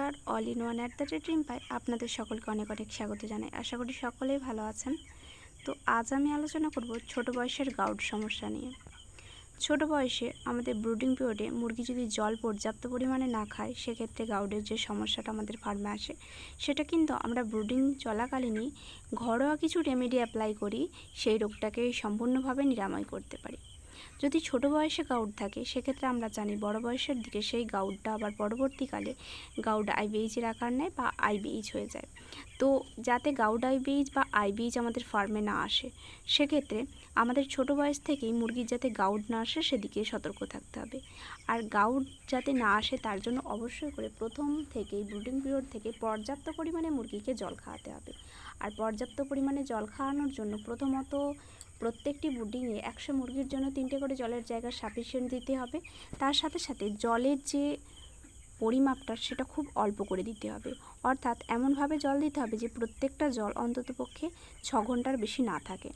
নমস্কার all in one at the rate dream pie আপনাদের সকলকে অনেক অনেক স্বাগত জানাই। আশা করি সকলেই ভালো আছেন। তো আজ আমি আলোচনা করব ছোট বয়সের গাউট সমস্যা নিয়ে। ছোট বয়সে আমাদের ব্রুডিং পিরিয়ডে মুরগি যদি জল পর্যাপ্ত পরিমাণে না খায়, সেক্ষেত্রে গাউডের যে সমস্যাটা আমাদের ফার্মে আসে, সেটা কিন্তু আমরা ব্রুডিং চলাকালীনই ঘরোয়া কিছু রেমেডি অ্যাপ্লাই করি, সেই রোগটাকে সম্পূর্ণভাবে নিরাময় করতে পারি। যদি ছোট বয়সে গাউড থাকে, সেক্ষেত্রে আমরা জানি বড় বয়সের দিকে সেই গাউডটা আবার পরবর্তীকালে গাউড আইবিএইচের আকার নেয় বা আইবিএইচ হয়ে যায়। তো যাতে গাউড আইবিএইচ বা আইবিএইচ আমাদের ফার্মে না আসে, সেক্ষেত্রে আমাদের ছোট বয়স থেকেই মুরগির যাতে গাউড না আসে, সেদিকে সতর্ক থাকতে হবে। আর গাউড যাতে না আসে, তার জন্য অবশ্যই করে প্রথম থেকেই ব্রুডিং পিরিয়ড থেকে পর্যাপ্ত পরিমাণে মুরগিকে জল খাওয়াতে হবে। আর পর্যাপ্ত পরিমাণে জল খাওয়ানোর জন্য প্রথমত প্রত্যেকটি বুডিংয়ে একশো মুরগির জন্য তিনটে করে জলের জায়গা সাফিসিয়েন্ট দিতে হবে। তার সাথে সাথে জলের যে পরিমাপটা সেটা খুব অল্প করে দিতে হবে। অর্থাৎ এমনভাবে জল দিতে হবে যে প্রত্যেকটা জল অন্ততপক্ষে ছ ঘণ্টার বেশি না থাকে।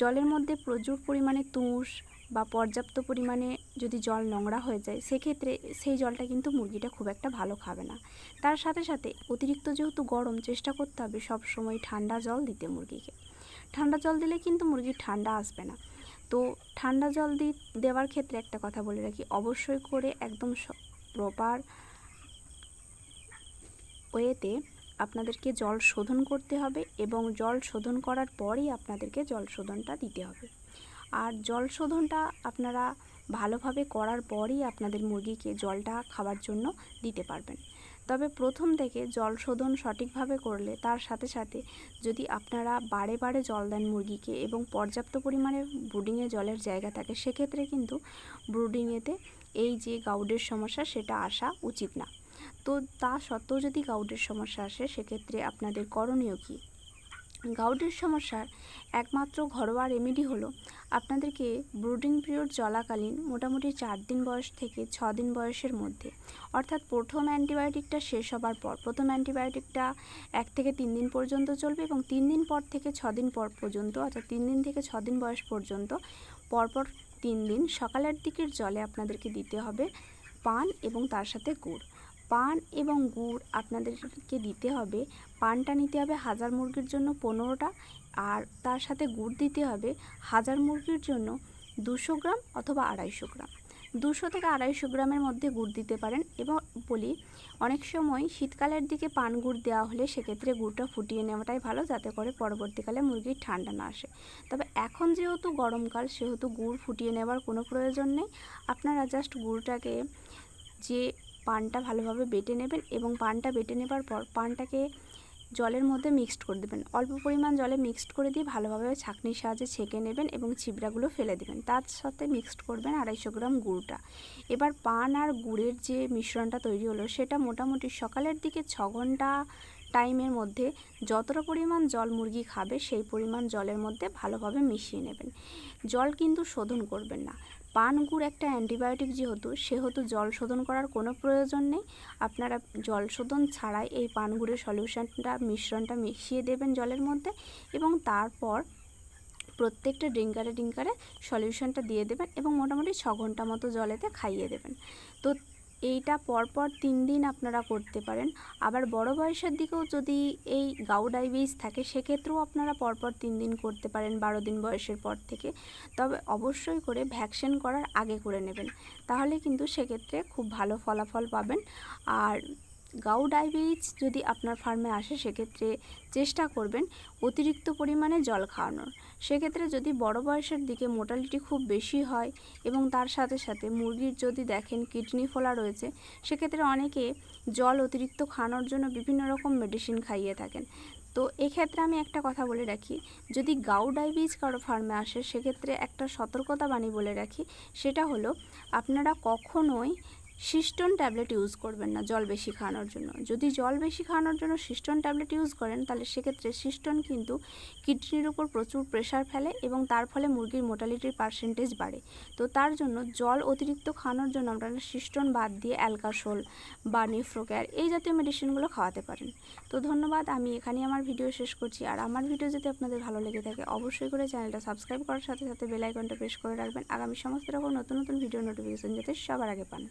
জলের মধ্যে প্রচুর পরিমাণে তুষ বা পর্যাপ্ত পরিমাণে যদি জল নোংরা হয়ে যায়, সেক্ষেত্রে সেই জলটা কিন্তু মুরগিটা খুব একটা ভালো খাবে না। তার সাথে সাথে অতিরিক্ত যেহেতু গরম, চেষ্টা করতে হবে সব সময় ঠান্ডা জল দিতে মুরগিকে। ঠান্ডা জল দিলে কিন্তু মুরগির ঠান্ডা আসবে না। তো ঠান্ডা জল দি, দেওয়ার ক্ষেত্রে একটা কথা বলে রাখি, অবশ্যই করে একদম প্রপার ওয়েতে আপনাদেরকে জল শোধন করতে হবে এবং জল শোধন করার পরই আপনাদেরকে জল শোধনটা দিতে হবে। আর জল শোধনটা আপনারা ভালোভাবে করার পরই আপনাদের মুরগিকে জলটা খাওয়ার জন্য দিতে পারবেন। তবে প্রথম থেকে জল শোধন সঠিকভাবে করলে তার সাথে সাথে যদি আপনারা বারে বারে জল দেন মুরগিকে এবং পর্যাপ্ত পরিমাণে ব্রুডিংয়ে জলের জায়গা থাকে, সেক্ষেত্রে কিন্তু ব্রুডিংয়েতে এই যে গাউডের সমস্যা সেটা আসা উচিত না। তো তা সত্ত্বেও যদি গাউডের সমস্যা আসে, সেক্ষেত্রে আপনাদের করণীয় কী? গাউডের সমস্যার একমাত্র ঘরোয়া রেমেডি হলো আপনাদেরকে ব্রুডিং পিরিয়ড চলাকালীন মোটামুটি চার দিন বয়স থেকে ছ দিন বয়সের মধ্যে। অর্থাৎ প্রথম অ্যান্টিবায়োটিকটা শেষ হবার পর, প্রথম অ্যান্টিবায়োটিকটা এক থেকে তিন দিন পর্যন্ত চলবে এবং তিন দিন পর থেকে ছ দিন পর পর্যন্ত, অর্থাৎ তিন দিন থেকে ছ দিন বয়স পর্যন্ত পরপর তিন দিন সকালের দিকের জলে আপনাদেরকে দিতে হবে পান এবং তার সাথে গুড়। পান এবং গুড় আপনাদেরকে দিতে হবে। পানটা নিতে হবে হাজার মুরগির জন্য পনেরোটা আর তার সাথে গুড় দিতে হবে হাজার মুরগির জন্য দুশো গ্রাম অথবা আড়াইশো গ্রাম। দুশো থেকে আড়াইশো গ্রামের মধ্যে গুড় দিতে পারেন এবং বলি, অনেক সময় শীতকালের দিকে পান গুড় দেওয়া হলে সেক্ষেত্রে গুড়টা ফুটিয়ে নেওয়াটাই ভালো যাতে করে পরবর্তীকালে মুরগির ঠান্ডা না আসে। তবে এখন যেহেতু গরমকাল, সেহেতু গুড় ফুটিয়ে নেওয়ার কোনো প্রয়োজন নেই। আপনারা জাস্ট গুড়টাকে যে পানটা ভালোভাবে বেটে নেবেন এবং পানটা বেটে নেবার পর পানটাকে জলের মধ্যে মিক্সড করে দেবেন। অল্প পরিমাণ জলে মিক্সড করে দিয়ে ভালোভাবে ছাঁকনির সাহায্যে ছেঁকে নেবেন এবং ছিবড়াগুলো ফেলে দেবেন। তার সাথে মিক্সড করবেন আড়াইশো গ্রাম গুড়টা। এবার পান আর গুড়ের যে মিশ্রণটা তৈরি হলো, সেটা মোটামুটি সকালের দিকে ছ ঘণ্টা টাইমের মধ্যে যতটা পরিমাণ জল মুরগি খাবে, সেই পরিমাণ জলের মধ্যে ভালোভাবে মিশিয়ে নেবেন। জল কিন্তু শোধন করবেন না। পান গুড় একটা অ্যান্টিবায়োটিক যেহেতু, সেহেতু জল শোধন করার কোনো প্রয়োজন নেই। আপনারা জল শোধন ছাড়াই এই পান গুড়ের সলিউশনটা, মিশ্রণটা মিশিয়ে দেবেন জলের মধ্যে এবং তারপর প্রত্যেকটা ড্রিঙ্কারে ড্রিঙ্কারে সলিউশনটা দিয়ে দেবেন এবং মোটামুটি ছ ঘণ্টা মতো জলেতে খাইয়ে দেবেন। তো এইটা পরপর তিন দিন আপনারা করতে পারেন। আবার বড় বয়সের দিকেও যদি এই গাউ ডায়াবেটিস থাকে, সেক্ষেত্রেও আপনারা পরপর তিন দিন করতে পারেন বারো দিন বয়সের পর থেকে। তবে অবশ্যই করে ভ্যাকসিন করার আগে করে নেবেন। তাহলে কিন্তু সেক্ষেত্রে খুব ভালো ফলাফল পাবেন। আর গাউ ডায়াবেটিস যদি আপনার ফার্মে আসে, সেক্ষেত্রে চেষ্টা করবেন অতিরিক্ত পরিমাণে জল খাওয়ানোর। সেক্ষেত্রে যদি বড় বয়সের দিকে মোটালিটি খুব বেশি হয় এবং তার সাথে সাথে মুরগির যদি দেখেন কিডনি ফোলা রয়েছে, সেক্ষেত্রে অনেকে জল অতিরিক্ত খাওয়ানোর জন্য বিভিন্ন রকম মেডিসিন খাইয়ে থাকেন। তো এক্ষেত্রে আমি একটা কথা বলে রাখি, যদি গাউ ডায়াবেটিস কারও ফার্মে আসে, সেক্ষেত্রে একটা সতর্কতা বাণী বলে রাখি, সেটা হলো আপনারা কখনোই সিস্টন ট্যাবলেট ইউজ করবেন না জল বেশি খাওয়ানোর জন্য। যদি জল বেশি খাওয়ানোর জন্য সিস্টন ট্যাবলেট ইউজ করেন, তাহলে সেক্ষেত্রে সিস্টন কিন্তু কিডনির উপর প্রচুর প্রেশার ফেলে এবং তার ফলে মুরগির মোটালিটির পার্সেন্টেজ বাড়ে। তো তার জন্য জল অতিরিক্ত খাওয়ানোর জন্য আপনারা সিস্টন বাদ দিয়ে অ্যালকাসোল বা নিফ্রোকেয়ার এই জাতীয় মেডিসিনগুলো খাওয়াতে পারেন। তো ধন্যবাদ, আমি এখানেই আমার ভিডিও শেষ করছি। আর আমার ভিডিও যদি আপনাদের ভালো লেগে থাকে, অবশ্যই করে চ্যানেলটা সাবস্ক্রাইব করার সাথে সাথে বেলাইকনটা প্রেস করে রাখবেন। আগামী সমস্ত রকম নতুন নতুন ভিডিও নোটিফিকেশন যাতে সবার আগে পান।